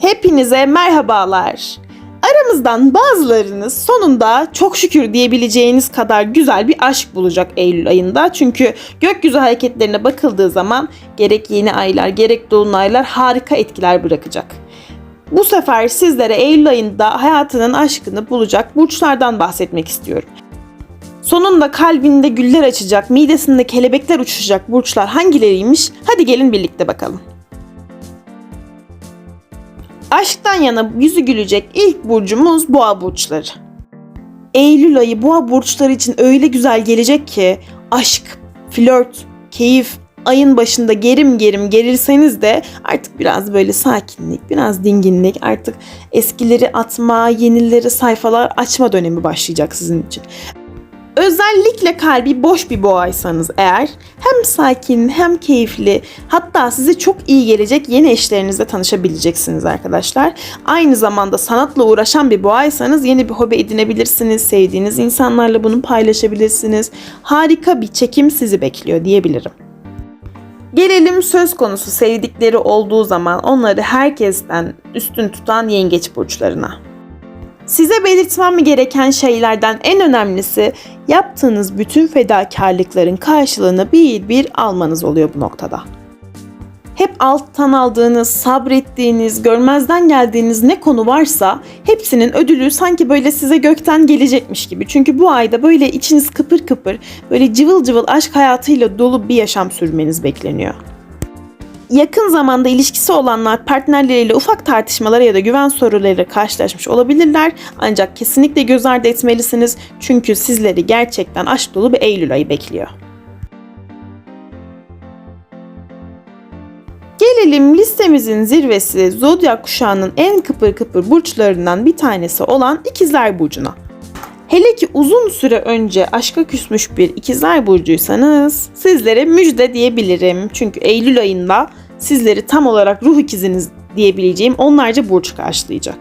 Hepinize merhabalar. Aramızdan bazılarınız sonunda çok şükür diyebileceğiniz kadar güzel bir aşk bulacak Eylül ayında. Çünkü gökyüzü hareketlerine bakıldığı zaman gerek yeni aylar gerek dolunaylar harika etkiler bırakacak. Bu sefer sizlere Eylül ayında hayatının aşkını bulacak burçlardan bahsetmek istiyorum. Sonunda kalbinde güller açacak, midesinde kelebekler uçuşacak burçlar hangileriymiş? Hadi gelin birlikte bakalım. Aşktan yana yüzü gülecek ilk burcumuz boğa burçları. Eylül ayı boğa burçları için öyle güzel gelecek ki aşk, flört, keyif, ayın başında gerim gerim gerilseniz de artık biraz böyle sakinlik, biraz dinginlik, artık eskileri atma, yenileri sayfalar açma dönemi başlayacak sizin için. Özellikle kalbi boş bir boğaysanız eğer hem sakin hem keyifli hatta size çok iyi gelecek yeni eşlerinizle tanışabileceksiniz arkadaşlar. Aynı zamanda sanatla uğraşan bir boğaysanız yeni bir hobi edinebilirsiniz. Sevdiğiniz insanlarla bunu paylaşabilirsiniz. Harika bir çekim sizi bekliyor diyebilirim. Gelelim söz konusu sevdikleri olduğu zaman onları herkesten üstün tutan yengeç burçlarına. Size belirtmem gereken şeylerden en önemlisi yaptığınız bütün fedakarlıkların karşılığını bir bir almanız oluyor bu noktada. Hep alttan aldığınız, sabrettiğiniz, görmezden geldiğiniz ne konu varsa hepsinin ödülü sanki böyle size gökten gelecekmiş gibi. Çünkü bu ayda böyle içiniz kıpır kıpır, böyle cıvıl cıvıl aşk hayatıyla dolu bir yaşam sürmeniz bekleniyor. Yakın zamanda ilişkisi olanlar partnerleriyle ufak tartışmalara ya da güven sorularıyla karşılaşmış olabilirler. Ancak kesinlikle göz ardı etmelisiniz. Çünkü sizleri gerçekten aşk dolu bir Eylül ayı bekliyor. Gelelim listemizin zirvesi zodyak kuşağının en kıpır kıpır burçlarından bir tanesi olan İkizler Burcu'na. Hele ki uzun süre önce aşka küsmüş bir ikizler burcuysanız sizlere müjde diyebilirim. Çünkü Eylül ayında sizleri tam olarak ruh ikiziniz diyebileceğim onlarca burç karşılayacak.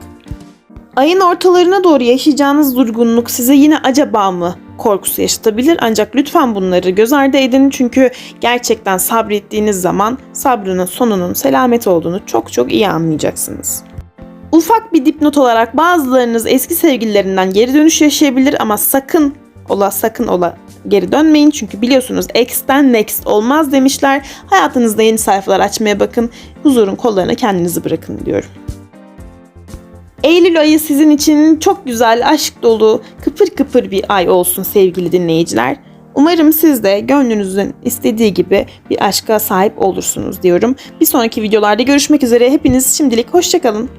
Ayın ortalarına doğru yaşayacağınız durgunluk size yine acaba mı korkusu yaşatabilir ancak lütfen bunları göz ardı edin çünkü gerçekten sabrettiğiniz zaman sabrının sonunun selamet olduğunu çok çok iyi anlayacaksınız. Ufak bir dipnot olarak bazılarınız eski sevgililerinden geri dönüş yaşayabilir ama sakın ola sakın ola geri dönmeyin. Çünkü biliyorsunuz ex'ten next olmaz demişler. Hayatınızda yeni sayfalar açmaya bakın. Huzurun kollarına kendinizi bırakın diyorum. Eylül ayı sizin için çok güzel, aşk dolu, kıpır kıpır bir ay olsun sevgili dinleyiciler. Umarım siz de gönlünüzün istediği gibi bir aşka sahip olursunuz diyorum. Bir sonraki videolarda görüşmek üzere. Hepiniz şimdilik hoşçakalın.